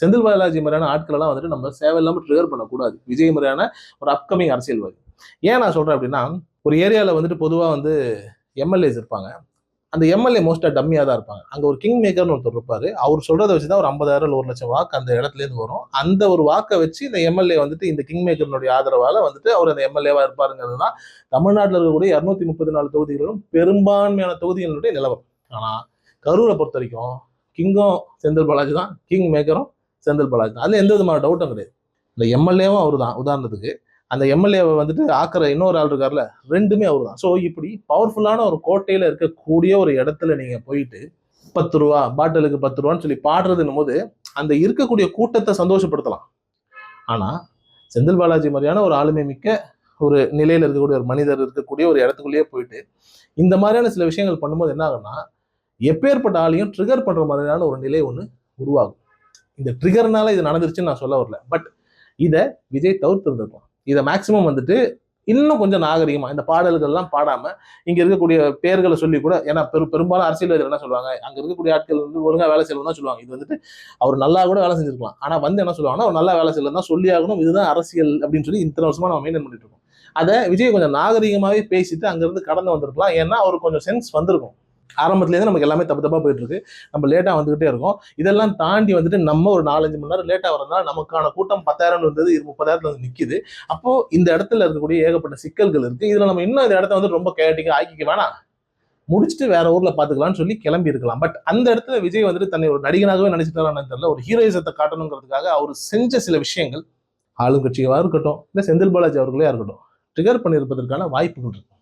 செந்தில் பாலாஜி மாதிரியான ஆட்களெல்லாம் வந்துட்டு நம்ம சேவையில்லாமல் ட்ரிகர் பண்ணக்கூடாது. விஜய் மாதிரியான ஒரு அப்கமிங் அரசியல்வாதி. ஏன் நான் சொல்கிறேன் அப்படின்னா ஒரு ஏரியாவில் வந்துட்டு பொதுவாக வந்து எம்எல்ஏஸ் இருப்பாங்க. அந்த எம்எல்ஏ மோஸ்ட்டாக டம்மியாக தான் இருப்பாங்க. அங்கே ஒரு கிங் மேக்கர்னு ஒருத்தர் இருப்பார். அவர் சொல்கிறத வச்சு தான் ஒரு ஐம்பதாயிரம் இல்லை ஒரு லட்சம் வாக்கு அந்த இடத்துலேருந்து வரும். அந்த ஒரு வாக்கை வச்சு இந்த எம்எல்ஏ வந்துட்டு இந்த கிங் மேக்கர்னுடைய ஆதரவால் வந்துட்டு அவர் அந்த எம்எல்ஏவாக இருப்பாருங்கிறது தான் தமிழ்நாட்டில் இருக்கக்கூடிய இரநூத்தி முப்பத்தி நாலு தொகுதிகளிலும் பெரும்பான்மையான தொகுதிகளுடைய நிலவரம். ஆனால் கரூரை பொறுத்த வரைக்கும் கிங்கும் செந்தில் பாலாஜி தான் கிங் மேக்கரும் செந்தில் பாலாஜி. அதில் எந்த விதமான டவுட்டும் கிடையாது. இந்த எம்எல்ஏவும் அவர் தான் உதாரணத்துக்கு அந்த எம்எல்ஏவை வந்துட்டு ஆக்கிற இன்னொரு ஆள் இருக்கார்ல ரெண்டுமே அவர் தான் ஸோ இப்படி பவர்ஃபுல்லான ஒரு கோட்டையில் இருக்கக்கூடிய ஒரு இடத்துல நீங்கள் போயிட்டு பத்து ரூபா பாட்டிலுக்கு பத்து ரூபான்னு சொல்லி பாடுறதுன்னும் போது அந்த இருக்கக்கூடிய கூட்டத்தை சந்தோஷப்படுத்தலாம். ஆனால் செந்தில் பாலாஜி மாதிரியான ஒரு ஆளுமை மிக்க ஒரு நிலையில் இருக்கக்கூடிய ஒரு மனிதர் இருக்கக்கூடிய ஒரு இடத்துக்குள்ளேயே போயிட்டு இந்த மாதிரியான சில விஷயங்கள் பண்ணும்போது என்ன ஆகும்னா எப்பேற்பட்ட ஆளையும் ட்ரிகர் பண்ணுற மாதிரியான ஒரு நிலை ஒன்று உருவாகும். இந்த ட்ரிகர்னால இது நடந்துருச்சுன்னு நான் சொல்ல வரல. பட் இதை விஜய் தவிர்த்து இருந்திருக்கலாம் இதை மேக்சிமம் வந்துட்டு இன்னும் கொஞ்சம் நாகரிகமாக இந்த பாடல்கள்லாம் பாடாம இங்கே இருக்கக்கூடிய பேர்களை சொல்லி கூட ஏன்னா பெரு பெரும்பாலும் அரசியல்வாதிகள் என்ன சொல்லுவாங்க? அங்கே இருக்கக்கூடிய ஆட்கள் வந்து ஒழுங்காக வேலை செய்யலாம் தான் சொல்லுவாங்க. இது வந்துட்டு அவர் நல்லா கூட வேலை செஞ்சிருக்கலாம். ஆனால் வந்து என்ன சொல்லுவாங்கன்னா அவர் நல்லா வேலை செய்யலாம் தான் சொல்லி ஆகணும். இதுதான் அரசியல் அப்படின்னு சொல்லி இத்தனை வருஷமா நம்ம மெயின்டைன் பண்ணிட்டு இருக்கோம். அதை விஜய் கொஞ்சம் நாகரிகமாகவே பேசிட்டு அங்கேருந்து கடந்து வந்திருக்கலாம். ஏன்னா அவருக்கு கொஞ்சம் சென்ஸ் வந்திருக்கும். ஆரம்பத்துலேருந்து நமக்கு எல்லாமே தப்பு தப்பாக போயிட்டு இருக்கு நம்ம லேட்டாக வந்துகிட்டே இருக்கோம். இதெல்லாம் தாண்டி வந்துட்டு நம்ம ஒரு நாலஞ்சு மணி நேரம் லேட்டாக வரதுனால நமக்கான கூட்டம் பத்தாயிரம் இருந்தது இது முப்பதாயிரத்துல வந்து நிற்கிது அப்போ இந்த இடத்துல இருக்கக்கூடிய ஏகப்பட்ட சிக்கல்கள் இருக்கு. இதில் நம்ம இன்னும் இந்த இடத்த வந்து ரொம்ப கேட்டிக்காக ஆக்கிக்க வேணாம். முடிச்சுட்டு வேற ஊர்ல பாத்துக்கலாம்னு சொல்லி கிளம்பி இருக்கலாம். பட் அந்த இடத்துல விஜய் வந்துட்டு தன்னை ஒரு நடிகனாகவே நினைச்சிட்டாரான்னு தெரியல. ஒரு ஹீரோயிசத்தை காட்டணுங்கிறதுக்காக அவர் செஞ்ச சில விஷயங்கள் ஆளுங்கட்சியாக இருக்கட்டும் இல்லை செந்தில் பாலாஜி அவர்களையா இருக்கட்டும் ட்ரிகர் பண்ணியிருப்பதற்கான வாய்ப்புகள் இருக்கும்